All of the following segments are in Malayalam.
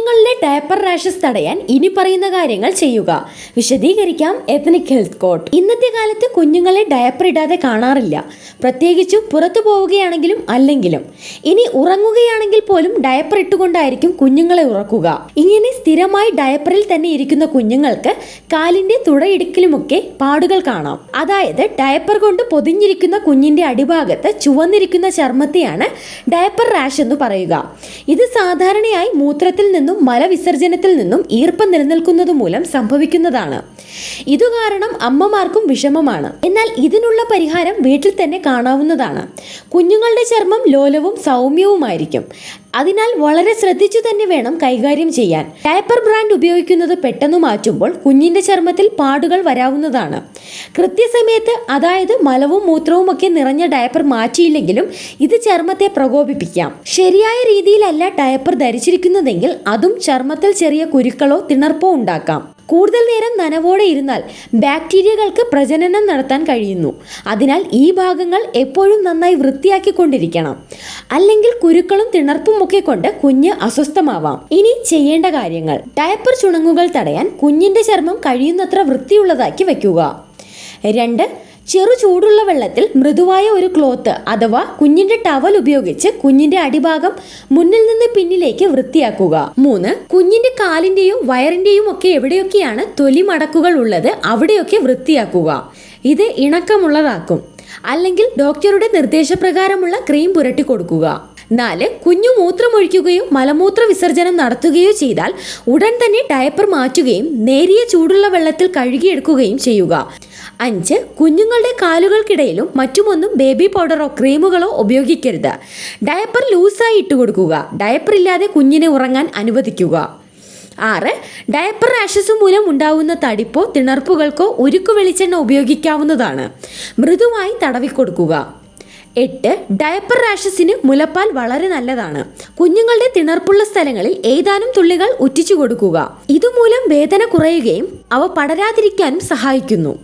കുഞ്ഞുങ്ങളിലെ ഡയപ്പർ റാഷസ് തടയാൻ ഇനി പറയുന്ന കാര്യങ്ങൾ ചെയ്യുക. വിശദീകരിക്കാം എത്നിക് ഹെൽത്ത് കോട്ട്. ഇന്നത്തെ കാലത്ത് കുഞ്ഞുങ്ങളെ ഡയപ്പർ ഇടാതെ കാണാറില്ല. പ്രത്യേകിച്ചും പുറത്തു പോവുകയാണെങ്കിലും അല്ലെങ്കിലും. ഇനി ഉറങ്ങുകയാണെങ്കിൽ പോലും ഡയപ്പർ ഇട്ടുകൊണ്ടായിരിക്കും കുഞ്ഞുങ്ങളെ ഉറക്കുക. ഇങ്ങനെ സ്ഥിരമായി ഡയപ്പറിൽ തന്നെ ഇരിക്കുന്ന കുഞ്ഞുങ്ങൾക്ക് കാലിന്റെ തുടയിടുക്കിലുമൊക്കെ പാടുകൾ കാണാം. അതായത് ഡയപ്പർ കൊണ്ട് പൊതിഞ്ഞിരിക്കുന്ന കുഞ്ഞിന്റെ അടിഭാഗത്ത് ചുവന്നിരിക്കുന്ന ചർമ്മത്തെയാണ് ഡയപ്പർ റാഷ് എന്ന് പറയുക. ഇത് സാധാരണയായി മൂത്രത്തിൽ നിന്നും മലവിസർജനത്തിൽ നിന്നും ഈർപ്പം നിലനിൽക്കുന്നതു മൂലം സംഭവിക്കുന്നതാണ്. ഇതു കാരണം അമ്മമാർക്കും വിഷമമാണ്. എന്നാൽ ഇതിനുള്ള പരിഹാരം വീട്ടിൽ തന്നെ കാണാവുന്നതാണ്. കുഞ്ഞുങ്ങളുടെ ചർമ്മം ലോലവും സൗമ്യവുമായിരിക്കും. അതിനാൽ വളരെ ശ്രദ്ധിച്ചു തന്നെ വേണം കൈകാര്യം ചെയ്യാൻ. ഡയപ്പർ ബ്രാൻഡ് ഉപയോഗിക്കുന്നത് പെട്ടെന്ന് മാറ്റുമ്പോൾ കുഞ്ഞിന്റെ ചർമ്മത്തിൽ പാടുകൾ വരാവുന്നതാണ്. കൃത്യസമയത്ത് അതായത് മലവും മൂത്രവും ഒക്കെ നിറഞ്ഞ ഡയപ്പർ മാറ്റിയില്ലെങ്കിലും ഇത് ചർമ്മത്തെ പ്രകോപിപ്പിക്കാം. ശരിയായ രീതിയിലല്ല ഡയപ്പർ ധരിച്ചിരിക്കുന്നതെങ്കിൽ അതും ചർമ്മത്തിൽ ചെറിയ കുരുക്കളോ തിണർപ്പോ ഉണ്ടാക്കാം. കൂടുതൽ നേരം നനവോടെ ഇരുന്നാൽ ബാക്ടീരിയകൾക്ക് പ്രജനനം നടത്താൻ കഴിയുന്നു. അതിനാൽ ഈ ഭാഗങ്ങൾ എപ്പോഴും നന്നായി വൃത്തിയാക്കിക്കൊണ്ടിരിക്കണം. അല്ലെങ്കിൽ കുരുക്കളും തിണർപ്പും ഒക്കെ കൊണ്ട് കുഞ്ഞ് അസ്വസ്ഥമാവാം. ഇനി ചെയ്യേണ്ട കാര്യങ്ങൾ. ഡയപ്പർ ചുണങ്ങുകൾ തടയാൻ കുഞ്ഞിന്റെ ചർമ്മം കഴിയുന്നത്ര വൃത്തിയുള്ളതാക്കി വയ്ക്കുക. രണ്ട് ചെറു ചൂടുള്ള വെള്ളത്തിൽ മൃദുവായ ഒരു ക്ലോത്ത് അഥവാ കുഞ്ഞിന്റെ ടവൽ ഉപയോഗിച്ച് കുഞ്ഞിന്റെ അടിഭാഗം മുന്നിൽ നിന്ന് പിന്നിലേക്ക് വൃത്തിയാക്കുക. മൂന്ന് കുഞ്ഞിന്റെ കാലിന്റെയും വയറിന്റെയും ഒക്കെ എവിടെയൊക്കെയാണ് തൊലി മടക്കുകൾ ഉള്ളത് അവിടെയൊക്കെ വൃത്തിയാക്കുക. ഇത് ഇണക്കമുള്ളതാക്കും. അല്ലെങ്കിൽ ഡോക്ടറുടെ നിർദ്ദേശപ്രകാരമുള്ള ക്രീം പുരട്ടി കൊടുക്കുക. നാല് കുഞ്ഞു മൂത്രമൊഴിക്കുകയോ മലമൂത്ര വിസർജനം നടത്തുകയോ ചെയ്താൽ ഉടൻ തന്നെ ഡയപ്പർ മാറ്റുകയും നേരിയ ചൂടുള്ള വെള്ളത്തിൽ കഴുകിയെടുക്കുകയും ചെയ്യുക. അഞ്ച് കുഞ്ഞുങ്ങളുടെ കാലുകൾക്കിടയിലും മറ്റുമൊന്നും ബേബി പൗഡറോ ക്രീമുകളോ ഉപയോഗിക്കരുത്. ഡയപ്പർ ലൂസായി ഇട്ട് കൊടുക്കുക. ഡയപ്പർ ഇല്ലാതെ കുഞ്ഞിനെ ഉറങ്ങാൻ അനുവദിക്കുക. ആറ് ഡയപ്പർ റാഷസ് മൂലം ഉണ്ടാവുന്ന തടിപ്പോ തിണർപ്പുകൾക്കോ ഉരുക്കു വെളിച്ചെണ്ണ ഉപയോഗിക്കാവുന്നതാണ്. മൃദുവായി തടവിക്കൊടുക്കുക. എട്ട് ഡയപ്പർ റാഷസിന് മുലപ്പാൽ വളരെ നല്ലതാണ്. കുഞ്ഞുങ്ങളുടെ തിണർപ്പുള്ള സ്ഥലങ്ങളിൽ ഏതാനും തുള്ളികൾ ഉറ്റിച്ചു കൊടുക്കുക. ഇതുമൂലം വേദന കുറയുകയും അവ പടരാതിരിക്കാനും സഹായിക്കുന്നു.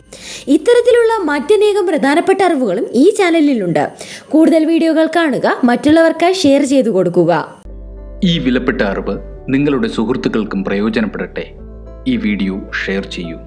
ഇത്തരത്തിലുള്ള മറ്റനേകം പ്രധാനപ്പെട്ട അറിവുകളും ഈ ചാനലിലുണ്ട്. കൂടുതൽ വീഡിയോകൾ കാണുക മറ്റുള്ളവർക്കായി ഷെയർ ചെയ്തു കൊടുക്കുക. ഈ വിലപ്പെട്ട അറിവ് നിങ്ങളുടെ സുഹൃത്തുക്കൾക്കും പ്രയോജനപ്പെടട്ടെ. ഈ വീഡിയോ ഷെയർ ചെയ്യൂ.